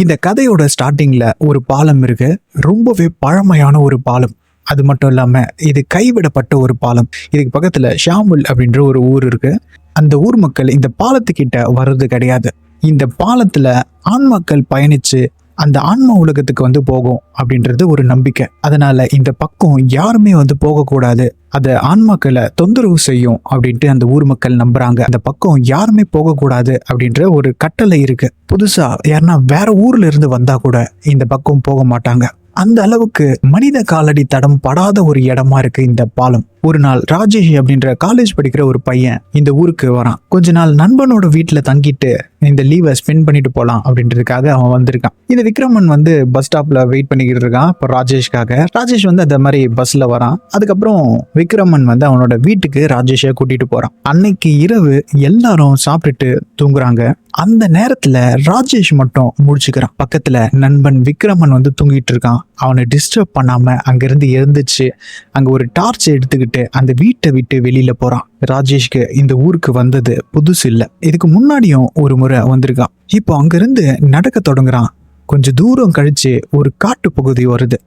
இந்த கதையோட ஸ்டார்டிங்கில் ஒரு பாலம் இருக்கு. ரொம்பவே பழமையான ஒரு பாலம். அது மட்டும் இல்லாமல் இது கைவிடப்பட்ட ஒரு பாலம். இதுக்கு பக்கத்தில் ஷாமுல் அப்படின்ற ஒரு ஊர் இருக்கு. அந்த ஊர் மக்கள் இந்த பாலத்துக்கிட்ட வர்றது கிடையாது. இந்த பாலத்தில் ஆண் மக்கள் பயணித்து அந்த ஆன்ம உலகத்துக்கு வந்து போகும் அப்படின்றது ஒரு நம்பிக்கை. அதனால இந்த பக்கம் யாருமே வந்து போகக்கூடாது. அது ஆன்மாக்களை தொந்தரவு செய்யும் அப்படின்ட்டு அந்த ஊர் மக்கள் நம்புறாங்க. அந்த பக்கம் யாருமே போகக்கூடாது அப்படின்ற ஒரு கட்டளை இருக்கு. புதுசா யாருன்னா வேற ஊர்ல இருந்து வந்தா கூட இந்த பக்கம் போக மாட்டாங்க. அந்த அளவுக்கு மனித காலடி தடம் படாத ஒரு இடமா இருக்கு இந்த பாலம். ஒரு நாள் ராஜேஷ் அப்படின்ற காலேஜ் படிக்கிற ஒரு பையன் இந்த ஊருக்கு வரான். கொஞ்ச நாள் நண்பனோட வீட்டில் தங்கிட்டு இந்த லீவை ஸ்பெண்ட் பண்ணிட்டு போகலாம் அப்படின்றதுக்காக அவன் வந்திருக்கான். இந்த விக்ரமன் வந்து பஸ் ஸ்டாப்ல வெயிட் பண்ணிக்கிட்டு இருக்கான் இப்போ ராஜேஷ்காக. ராஜேஷ் வந்து அந்த மாதிரி பஸ்ல வரான். அதுக்கப்புறம் விக்ரமன் வந்து அவனோட வீட்டுக்கு ராஜேஷை கூட்டிட்டு போறான். அன்னைக்கு இரவு எல்லாரும் சாப்பிட்டுட்டு தூங்குறாங்க. அந்த நேரத்துல ராஜேஷ் மட்டும் முடிச்சுக்கிறான் பக்கத்துல நண்பன் விக்ரமன் வந்து தூங்கிட்டு இருக்கான். அவனை டிஸ்டர்ப் பண்ணாமல் அங்கேருந்து எழுந்துச்சு. அங்கே ஒரு டார்ச் எடுத்துக்கிட்டு அந்த வீட்டை விட்டு வெளியில் போகிறான் ராஜேஷ்க்கு இந்த ஊருக்கு வந்தது புதுசு இல்லை. இதுக்கு முன்னாடியும் ஒரு முறை வந்திருக்கான். இப்போ அங்கேருந்து நடக்க தொடங்குறான். கொஞ்சம் தூரம் கழிச்சு ஒரு காட்டு பகுதி வருது.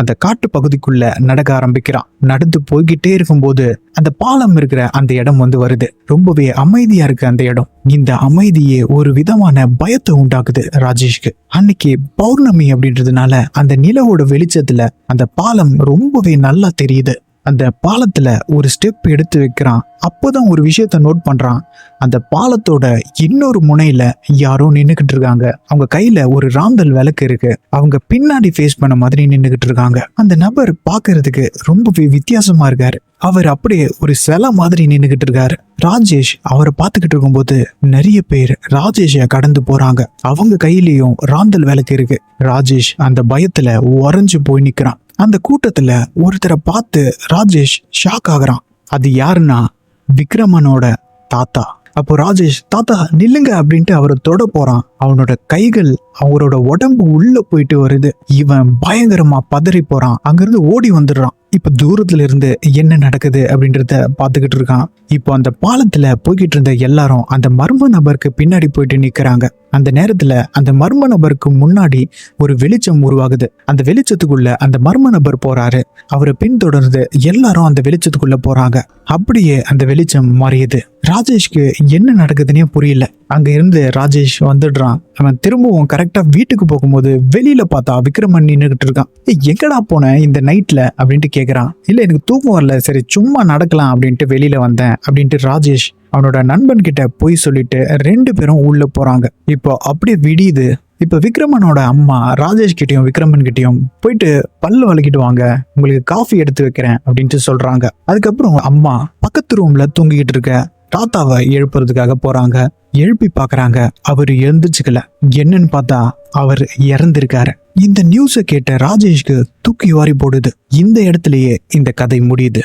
அந்த காட்டு பகுதிக்குள்ள நடக்க ஆரம்பிக்கிறான். நடந்து போய்கிட்டே இருக்கும்போது அந்த பாலம் இருக்கிற அந்த இடம் வந்து வருது. ரொம்பவே அமைதியா இருக்கு அந்த இடம். இந்த அமைதியே ஒரு விதமான பயத்தை உண்டாக்குது ராஜேஷ்க்கு. அன்னைக்கு பௌர்ணமி அப்படின்றதுனால அந்த நிலவோட வெளிச்சத்துல அந்த பாலம் ரொம்பவே நல்லா தெரியுது. அந்த பாலத்தில் ஒரு ஸ்டெப் எடுத்து வைக்கிறான். அப்போதான் ஒரு விஷயத்த நோட் பண்ணுறான் அந்த பாலத்தோட இன்னொரு முனையில் யாரோ நின்றுக்கிட்டு இருக்காங்க. அவங்க கையில் ஒரு ராந்தல் விளக்கு இருக்குது அவங்க பின்னாடி ஃபேஸ் பண்ண மாதிரி நின்றுக்கிட்டு இருக்காங்க. அந்த நபர் பார்க்கறதுக்கு ரொம்பவே வித்தியாசமாக இருக்கார். அவர் அப்படியே ஒரு சிலை மாதிரி நின்றுக்கிட்டு இருக்காரு. ராஜேஷ் அவரை பார்த்துக்கிட்டு இருக்கும்போது நிறைய பேர் ராஜேஷை கடந்து போறாங்க. அவங்க கையிலயும் ராந்தல் விளக்கு இருக்கு. ராஜேஷ் அந்த பயத்துல உறைஞ்சு போய் நிக்கிறான். அந்த கூட்டத்தில் ஒருத்தரை பார்த்து ராஜேஷ் ஷாக் ஆகுறான். அது யாருன்னா விக்ரமனோட தாத்தா. அப்போ ராஜேஷ் தாத்தா நில்லுங்க அப்படின்ட்டு அவரை தொட போகிறான் அவனோட கைகள் அவரோட உடம்பு உள்ள போயிட்டு வருது. இவன் பயங்கரமா பதறி போறான். அங்கிருந்து ஓடி வந்துடுறான். இப்ப தூரத்துல இருந்து என்ன நடக்குது அப்படின்றத பாத்துக்கிட்டு இருக்கான். இப்போ அந்த பாலத்துல போய்கிட்டு இருந்த எல்லாரும் அந்த மர்ம நபருக்கு பின்னாடி போயிட்டு நிக்கிறாங்க. அந்த நேரத்துல அந்த மர்ம நபருக்கு முன்னாடி ஒரு வெளிச்சம் உருவாகுது. அந்த வெளிச்சத்துக்குள்ள அந்த மர்ம நபர் போறாரு. அவரை பின்தொடர்ந்து எல்லாரும் அந்த வெளிச்சத்துக்குள்ள போறாங்க. அப்படியே அந்த வெளிச்சம் மறையுது. ராஜேஷ்க்கு என்ன நடக்குதுன்னே புரியல. அங்கே இருந்து ராஜேஷ் வந்துடுறான். அவன் திரும்பவும் கரெக்டாக வீட்டுக்கு போகும்போது வெளியில் பார்த்தா விக்ரமன் நின்றுக்கிட்டு இருக்கான். எங்கடா போனேன் இந்த நைட்டில் அப்படின்ட்டு கேட்குறான் இல்லை எனக்கு தூக்கம் வரல. சரி சும்மா நடக்கலாம் அப்படின்ட்டு வெளியில் வந்தேன் அப்படின்ட்டு ராஜேஷ் அவனோட நண்பன் கிட்ட போய் சொல்லிட்டு ரெண்டு பேரும் உள்ள போறாங்க. இப்போ அப்படியே விடியுது. இப்போ விக்ரமனோட அம்மா ராஜேஷ் கிட்டையும் விக்ரமன் கிட்டையும் போயிட்டு பல்லு வலிக்கிட்டு வாங்க உங்களுக்கு காஃபி எடுத்து வைக்கிறேன் அப்படின்ட்டு சொல்றாங்க. அதுக்கப்புறம் அம்மா பக்கத்து ரூம்ல தூங்கிக்கிட்டு இருக்க. தாத்தாவை எழுப்புறதுக்காக போறாங்க. எழுப்பி பார்க்குறாங்க. அவர் எழுந்துச்சுக்கல என்னன்னு பார்த்தா அவர் இறந்திருக்காரு. இந்த நியூஸை கேட்ட ராஜேஷ்க்கு தூக்கி வாரி போடுது. இந்த இடத்துலயே இந்த கதை முடியுது.